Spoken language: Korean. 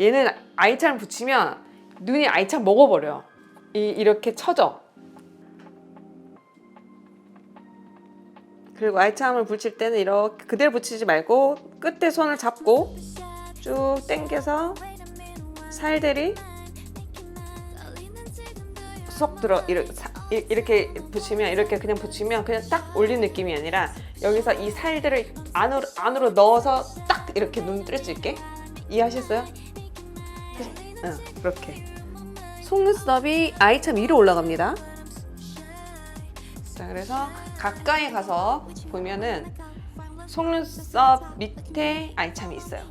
얘는 아이참을 붙이면 눈이 아이참 먹어버려. 이, 이렇게 쳐져. 그리고 아이참을 붙일 때는 이렇게 그대로 붙이지 말고 끝에 손을 잡고 쭉 당겨서 살들이 쏙 들어 이렇게, 이렇게 붙이면 이렇게 그냥 붙이면 그냥 딱 올린 느낌이 아니라 여기서 이 살들을 안으로 안으로 넣어서 딱 이렇게 눈 뜰 수 있게 이해하셨어요? 응 그렇게 속눈썹이 아이참 위로 올라갑니다. 자 그래서 가까이 가서 보면은 속눈썹 밑에 아이참이 있어요.